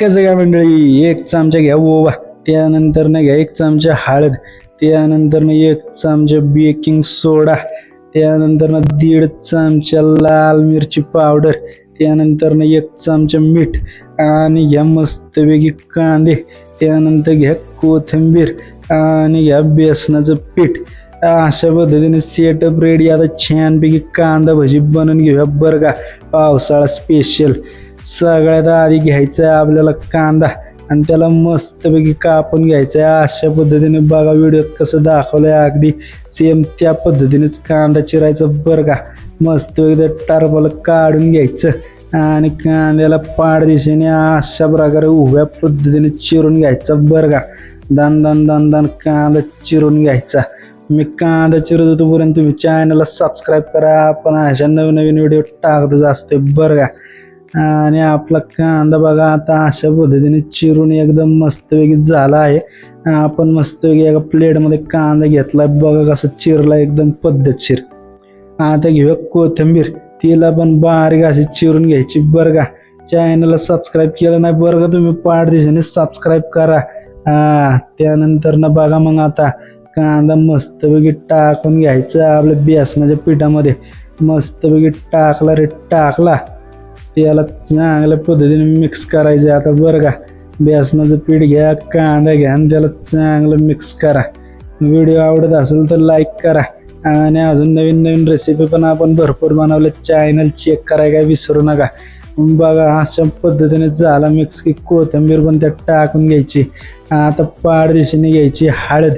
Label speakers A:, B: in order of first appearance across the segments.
A: कसं काय मंडळी? एक चमचा घ्या. ओवा त्यानंतरनं घ्या एक चमचा हळद. त्यानंतरनं एक चमचा बेकिंग सोडा त्यानंतरनं दीड चमचा लाल मिरची पावडर त्यानंतरनं एक चमचा मीठ. आणि घ्या मस्तपैकी कांदे. त्यानंतर घ्या कोथिंबीर. आणि घ्या बेसनाचं पीठ. अशा पद्धतीने सेटअप रेडी आता छानपैकी कांदा भजी बनवून घेऊया बरं का. पावसाळा स्पेशल सगळ्यात आधी घ्यायचं आहे आपल्याला कांदा आणि त्याला मस्तपैकी कापून घ्यायचं आहे अशा पद्धतीने बघा व्हिडिओत कसं दाखवलंय. अगदी सेम त्या पद्धतीनेच कांदा चिरायचं बरं का? मस्तपैकी त्या काढून घ्यायचं आणि कांद्याला पाड दिशेने अशा प्रकारे उभ्या पद्धतीने चिरून घ्यायचा बरं का? दान दान दान दान कांदा चिरून घ्यायचा. मी कांदा चिरत होतो पर्यंत तुम्ही चॅनलला सबस्क्राईब करा. आपण अशा नवीन नवीन व्हिडिओ टाकतच असतोय बरं का? आणि आपला कांदा बघा आता अशा पद्धतीने चिरून एकदम मस्तपैकी झाला आहे. आपण मस्तपैकी एका प्लेटमध्ये कांदा घेतला बघा कसं चिरला एकदम पद्धतशीर. आता घेऊया कोथिंबीर. तिला पण बारीक अशी चिरून घ्यायची बरं का. चॅनलला सबस्क्राईब केलं नाही बरं का तुम्ही? पाठ दिशेने सबस्क्राईब करा. हा त्यानंतर ना बघा मग आता कांदा मस्तपैकी टाकून घ्यायचा आपल्या बेसनाच्या पिठामध्ये. मस्तपैकी टाकला रे टाकला. त्याला चांगल्या पद्धतीने मिक्स करायचं आता बरं का बेसनाचं पीठ घ्या कांदा घ्या आणि त्याला चांगलं मिक्स करा. व्हिडिओ आवडत असेल तर लाईक करा. आणि अजून नवीन नवीन रेसिपी पण आपण भरपूर बनवले. चॅनल चेक करायला काय विसरू नका. बघा अशा पद्धतीने झाला मिक्स की कोथिंबीर पण त्यात टाकून घ्यायची. आता पाड दिशेने घ्यायची हळद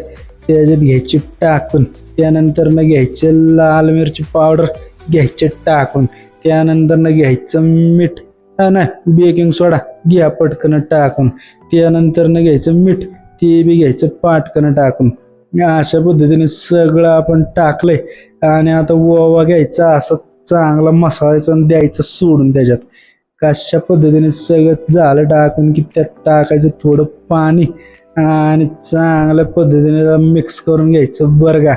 A: त्याच्यात घ्यायची टाकून. त्यानंतर मग घ्यायचे लाल मिरची पावडर घ्यायचे टाकून. त्यानंतर न घ्यायचं मीठ. हा ना बेकिंग सोडा घ्या पटकन टाकून. त्यानंतर न घ्यायचं मीठ. ते बी घ्यायचं पाटकन टाकून. अशा पद्धतीने सगळं आपण टाकलंय. आणि आता ओवा घ्यायचा असं चांगला मसाल्याचं आणि द्यायचं सोडून त्याच्यात. कशा पद्धतीने सगळं झालं टाकून की त्यात टाकायचं थोडं पाणी. आणि चांगल्या पद्धतीने मिक्स करून घ्यायचं. बरं का?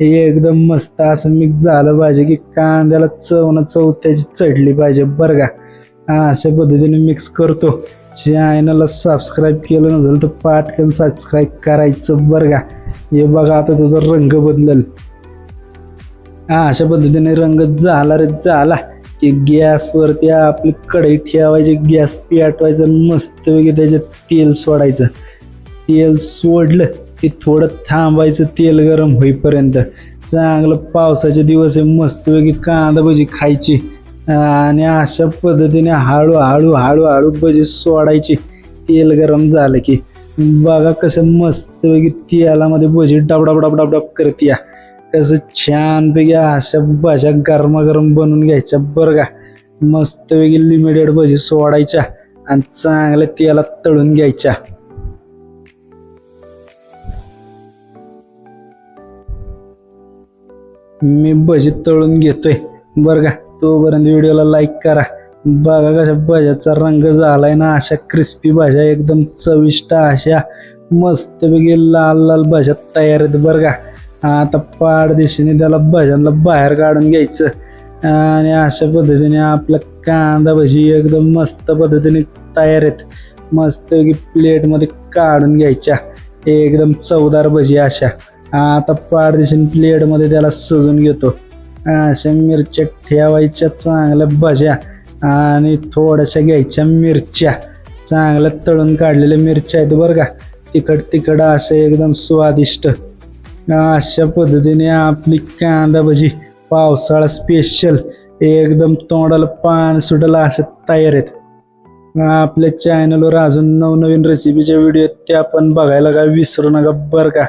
A: हे एकदम मस्त असं मिक्स झालं पाहिजे की कांद्याला चव ना चव त्याची चढली पाहिजे बरं का. अशा पद्धतीने मिक्स करतो. चॅनलला सबस्क्राईब केलं नसेल तर पाटकन सबस्क्राईब करायचं बरं का. हे बघा आता त्याचा रंग बदलल. हा अशा पद्धतीने रंग झाला रे झाला. की गॅसवरती आपली कढई ठेवायची गॅस पेटवायचं आणि मस्तपैकी त्याच्यात तेल सोडायचं. तेल सोडलं की थोडं थांबायचं तेल गरम होईपर्यंत. चांगलं पावसाचे दिवस आहे मस्तपैकी कांदा भजी खायची. आणि अशा पद्धतीने हळूहळू हळूहळू भजी सोडायची. तेल गरम झालं की. बघा कसं मस्तपैकी तेलामध्ये भजी डबडब डबडब डब करते कसं छानपैकी अशा भाज्या गरमागरम बनवून घ्यायच्या बरं का. मस्तपैकी लिमिटेड भजी सोडायच्या आणि चांगल्या तेलात तळून घ्यायच्या. मी भजी तळून घेतोय. बरं का? तोपर्यंत व्हिडिओला लाईक करा. बघा कशा भाज्याचा रंग झालाय ना अशा क्रिस्पी भाज्या एकदम चविष्ट अशा मस्तपैकी लाल लाल भाज्या तयार आहेत बरं का? आता पाड दिशेने त्याला भाज्यांना बाहेर काढून घ्यायचं. आणि अशा पद्धतीने आपला कांदा भजी एकदम मस्त पद्धतीने तयार आहेत. मस्तपैकी प्लेटमध्ये काढून घ्यायच्या. एकदम चवदार भजी अशा. आता पाड प्लेटमध्ये त्याला सजून घेतो. अशा मिरच्या ठेवायच्या चांगल्या भज्या आणि थोड्याशा घ्यायच्या मिरच्या. चांगल्या तळून काढलेल्या मिरच्या आहेत बरं का. तिखट तिखट अशा एकदम स्वादिष्ट. अशा पद्धतीने आपली कांदा भजी पावसाळा स्पेशल एकदम तोंडाला पान सुटायला असे तयार आहेत. आपल्या चॅनलवर अजून नवनवीन रेसिपीचे व्हिडिओ ते आपण बघायला का विसरू नका बरं का.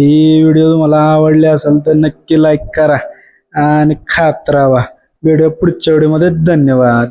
A: ही व्हिडिओ तुम्हाला आवडले असेल तर नक्की लाईक करा आणि खात राहा. व्हिडिओ पुढच्या व्हिडिओमध्ये धन्यवाद.